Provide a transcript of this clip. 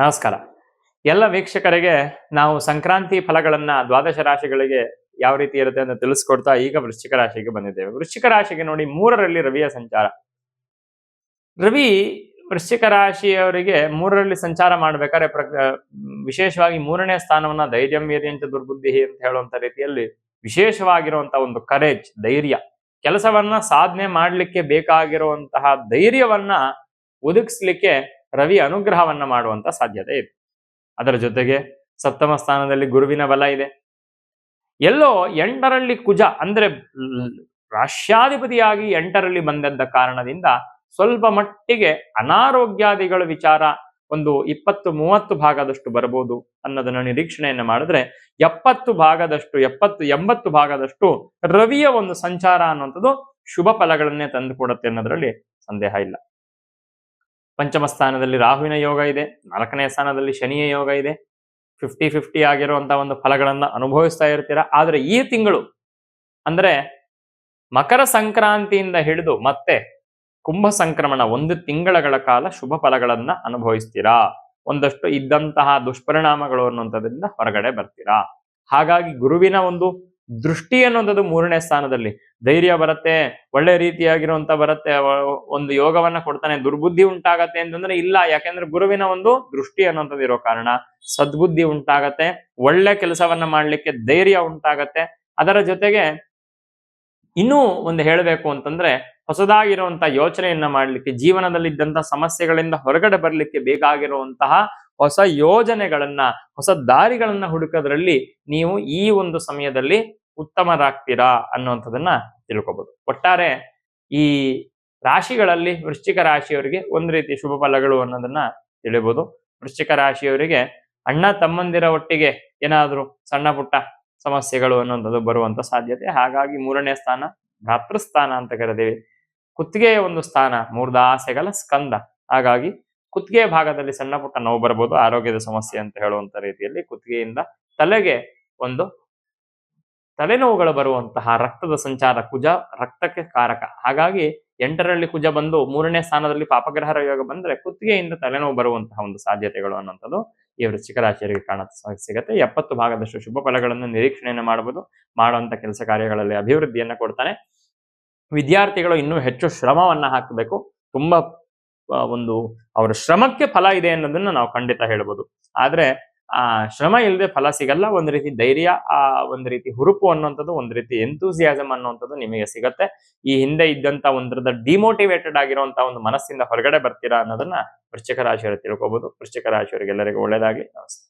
ನಮಸ್ಕಾರ. ಎಲ್ಲ ವೀಕ್ಷಕರಿಗೆ ನಾವು ಸಂಕ್ರಾಂತಿ ಫಲಗಳನ್ನ ದ್ವಾದಶ ರಾಶಿಗಳಿಗೆ ಯಾವ ರೀತಿ ಇರುತ್ತೆ ಅಂತ ತಿಳಿಸ್ಕೊಡ್ತಾ ಈಗ ವೃಶ್ಚಿಕ ರಾಶಿಗೆ ಬಂದಿದ್ದೇವೆ. ವೃಶ್ಚಿಕ ರಾಶಿಗೆ ನೋಡಿ ಮೂರರಲ್ಲಿ ರವಿಯ ಸಂಚಾರ. ರವಿ ವೃಶ್ಚಿಕ ರಾಶಿಯವರಿಗೆ ಮೂರರಲ್ಲಿ ಸಂಚಾರ ಮಾಡ್ಬೇಕಾದ್ರೆ ಪ್ರ ವಿಶೇಷವಾಗಿ ಮೂರನೇ ಸ್ಥಾನವನ್ನ ಧೈರ್ಯ ವೀರ್ಯಂಚ ದುರ್ಬುದ್ಧಿ ಅಂತ ಹೇಳುವಂತ ರೀತಿಯಲ್ಲಿ ವಿಶೇಷವಾಗಿರುವಂತ ಒಂದು ಕರೇಜ್ ಧೈರ್ಯ. ಕೆಲಸವನ್ನ ಸಾಧನೆ ಮಾಡಲಿಕ್ಕೆ ಬೇಕಾಗಿರುವಂತಹ ಧೈರ್ಯವನ್ನ ಒದಗಿಸ್ಲಿಕ್ಕೆ ರವಿ ಅನುಗ್ರಹವನ್ನ ಮಾಡುವಂತ ಸಾಧ್ಯತೆ ಇದೆ. ಅದರ ಜೊತೆಗೆ ಸಪ್ತಮ ಸ್ಥಾನದಲ್ಲಿ ಗುರುವಿನ ಬಲ ಇದೆ. ಎಲ್ಲೋ ಎಂಟರಲ್ಲಿ ಕುಜ ಅಂದ್ರೆ ರಾಷ್ಟ್ರಾಧಿಪತಿಯಾಗಿ ಎಂಟರಲ್ಲಿ ಬಂದದ್ದ ಕಾರಣದಿಂದ ಸ್ವಲ್ಪ ಮಟ್ಟಿಗೆ ಅನಾರೋಗ್ಯಾದಿಗಳ ವಿಚಾರ ಒಂದು ಇಪ್ಪತ್ತು ಮೂವತ್ತು ಭಾಗದಷ್ಟು ಬರಬಹುದು ಅನ್ನೋದನ್ನ ನಿರೀಕ್ಷಣೆಯನ್ನು ಮಾಡಿದ್ರೆ ಎಪ್ಪತ್ತು ಭಾಗದಷ್ಟು, ಎಪ್ಪತ್ತು, ಎಂಬತ್ತು ಭಾಗದಷ್ಟು ರವಿಯ ಒಂದು ಸಂಚಾರ ಅನ್ನುವಂಥದ್ದು ಶುಭ ಫಲಗಳನ್ನೇ ತಂದುಕೊಡುತ್ತೆ ಅನ್ನೋದ್ರಲ್ಲಿ ಸಂದೇಹ ಇಲ್ಲ. ಪಂಚಮ ಸ್ಥಾನದಲ್ಲಿ ರಾಹುವಿನ ಯೋಗ ಇದೆ, ನಾಲ್ಕನೇ ಸ್ಥಾನದಲ್ಲಿ ಶನಿಯ ಯೋಗ ಇದೆ. ಫಿಫ್ಟಿ ಫಿಫ್ಟಿ ಆಗಿರುವಂತಹ ಒಂದು ಫಲಗಳನ್ನ ಅನುಭವಿಸ್ತಾ ಇರ್ತೀರಾ? ಆದ್ರೆ ಈ ತಿಂಗಳು ಅಂದ್ರೆ ಮಕರ ಸಂಕ್ರಾಂತಿಯಿಂದ ಹಿಡಿದು ಮತ್ತೆ ಕುಂಭ ಸಂಕ್ರಮಣ ಒಂದು ತಿಂಗಳಗಳ ಕಾಲ ಶುಭ ಫಲಗಳನ್ನ ಅನುಭವಿಸ್ತೀರಾ? ಒಂದಷ್ಟು ಇದ್ದಂತಹ ದುಷ್ಪರಿಣಾಮಗಳು ಅನ್ನುವಂಥದ್ರಿಂದ ಹೊರಗಡೆ ಬರ್ತೀರಾ? ಹಾಗಾಗಿ ಗುರುವಿನ ಒಂದು ದೃಷ್ಟಿ ಅನ್ನೋಂಥದ್ದು ಮೂರನೇ ಸ್ಥಾನದಲ್ಲಿ. ಧೈರ್ಯ ಬರುತ್ತೆ, ಒಳ್ಳೆ ರೀತಿಯಾಗಿರುವಂತ ಬರುತ್ತೆ ಒಂದು ಯೋಗವನ್ನ ಕೊಡ್ತಾನೆ. ದುರ್ಬುದ್ಧಿ ಉಂಟಾಗತ್ತೆ ಅಂತಂದ್ರೆ ಇಲ್ಲ. ಯಾಕೆಂದ್ರೆ ಗುರುವಿನ ಒಂದು ದೃಷ್ಟಿ ಅನ್ನೋಂಥದ್ದು ಇರೋ ಕಾರಣ. ಸದ್ಬುದ್ಧಿ ಉಂಟಾಗತ್ತೆ, ಒಳ್ಳೆ ಕೆಲಸವನ್ನ ಮಾಡ್ಲಿಕ್ಕೆ ಧೈರ್ಯ ಉಂಟಾಗತ್ತೆ. ಅದರ ಜೊತೆಗೆ ಇನ್ನೂ ಒಂದು ಹೇಳಬೇಕು ಅಂತಂದ್ರೆ ಹೊಸದಾಗಿರುವಂತಹ ಯೋಚನೆಯನ್ನ ಮಾಡ್ಲಿಕ್ಕೆ ಜೀವನದಲ್ಲಿ ಇದ್ದಂತ ಸಮಸ್ಯೆಗಳಿಂದ ಹೊರಗಡೆ ಬರ್ಲಿಕ್ಕೆ ಬೇಕಾಗಿರುವಂತಹ ಹೊಸ ಯೋಜನೆಗಳನ್ನ, ಹೊಸ ದಾರಿಗಳನ್ನ ಹುಡುಕೋದ್ರಲ್ಲಿ ನೀವು ಈ ಒಂದು ಸಮಯದಲ್ಲಿ ಉತ್ತಮರಾಗ್ತೀರಾ ಅನ್ನುವಂಥದ್ದನ್ನ ತಿಳ್ಕೊಬಹುದು ಒಟ್ಟಾರೆ ಈ ರಾಶಿಗಳಲ್ಲಿ ವೃಶ್ಚಿಕ ರಾಶಿಯವರಿಗೆ ಒಂದು ರೀತಿ ಶುಭ ಫಲಗಳು ಅನ್ನೋದನ್ನ ತಿಳಿಬಹುದು ವೃಶ್ಚಿಕ ರಾಶಿಯವರಿಗೆ ಅಣ್ಣ ತಮ್ಮಂದಿರ ಒಟ್ಟಿಗೆ ಏನಾದರೂ ಸಣ್ಣ ಪುಟ್ಟ ಸಮಸ್ಯೆಗಳು ಅನ್ನೋದು ಬರುವಂತ ಸಾಧ್ಯತೆ. ಹಾಗಾಗಿ ಮೂರನೇ ಸ್ಥಾನ ಭ್ರಾತೃಸ್ಥಾನ ಅಂತ ಕರೆದೇವೆ. ಕುತ್ತಿಗೆಯ ಒಂದು ಸ್ಥಾನ ಮೂರ್ಧಾಸೆಗಳ ಸ್ಕಂದ. ಹಾಗಾಗಿ ಕುತ್ತಿಗೆ ಭಾಗದಲ್ಲಿ ಸಣ್ಣ ಪುಟ್ಟ ನೋವು ಬರಬಹುದು ಆರೋಗ್ಯದ ಸಮಸ್ಯೆ ಅಂತ ಹೇಳುವಂತ ರೀತಿಯಲ್ಲಿ ಕುತ್ತಿಗೆಯಿಂದ ತಲೆಗೆ ಒಂದು ತಲೆನೋವುಗಳು ಬರುವಂತಹ ರಕ್ತದ ಸಂಚಾರ ಕುಜ, ರಕ್ತಕ್ಕೆ ಕಾರಕ. ಹಾಗಾಗಿ ಎಂಟರಲ್ಲಿ ಕುಜ ಬಂದು ಮೂರನೇ ಸ್ಥಾನದಲ್ಲಿ ಪಾಪಗ್ರಹರ ಯೋಗ ಬಂದ್ರೆ ಕುತ್ತಿಗೆಯಿಂದ ತಲೆನೋವು ಬರುವಂತಹ ಒಂದು ಸಾಧ್ಯತೆಗಳು ಅನ್ನುವಂಥದ್ದು ಈ ವೃಶ್ಚಿಕ ರಾಶಿಯರಿಗೆ ಕಾಣ ಸಿಗುತ್ತೆ. ಎಪ್ಪತ್ತು ಭಾಗದಷ್ಟು ಶುಭ ಫಲಗಳನ್ನು ನಿರೀಕ್ಷಣೆಯನ್ನು ಮಾಡಬಹುದು ಮಾಡುವಂತ ಕೆಲಸ ಕಾರ್ಯಗಳಲ್ಲಿ ಅಭಿವೃದ್ಧಿಯನ್ನು ಕೊಡ್ತಾನೆ. ವಿದ್ಯಾರ್ಥಿಗಳು ಇನ್ನೂ ಹೆಚ್ಚು ಶ್ರಮವನ್ನ ಹಾಕಬೇಕು. ತುಂಬಾ ಒಂದು ಅವರ ಶ್ರಮಕ್ಕೆ ಫಲ ಇದೆ ಅನ್ನೋದನ್ನ ನಾವು ಖಂಡಿತ ಹೇಳ್ಬೋದು. ಆದ್ರೆ ಆ, ಶ್ರಮ ಇಲ್ಲದೆ ಫಲ ಸಿಗಲ್ಲ, ಒಂದ್ ರೀತಿ ಧೈರ್ಯ, ಆ, ಒಂದ್ ರೀತಿ ಹುರುಪು ಅನ್ನುವಂಥದ್ದು, ಒಂದ್ ರೀತಿ ಎಂತೂಸಿಯಾಸಮ್ ಅನ್ನುವಂಥದ್ದು ನಿಮಗೆ ಸಿಗತ್ತೆ. ಈ ಹಿಂದೆ ಇದ್ದಂತ ಒಂದ್ರದ ಡಿಮೋಟಿವೇಟೆಡ್ ಆಗಿರುವಂತ ಒಂದು ಮನಸ್ಸಿಂದ ಹೊರಗಡೆ ಬರ್ತೀರಾ ಅನ್ನೋದನ್ನ ವೃಶ್ಚಿಕ ರಾಶಿಯವರು ತಿಳ್ಕೊಬಹುದು ವೃಶ್ಚಿಕ ರಾಶಿಯವರಿಗೆಲ್ಲರಿಗೂ ಒಳ್ಳೆಯದಾಗಲಿ ನಮಸ್ತೆ.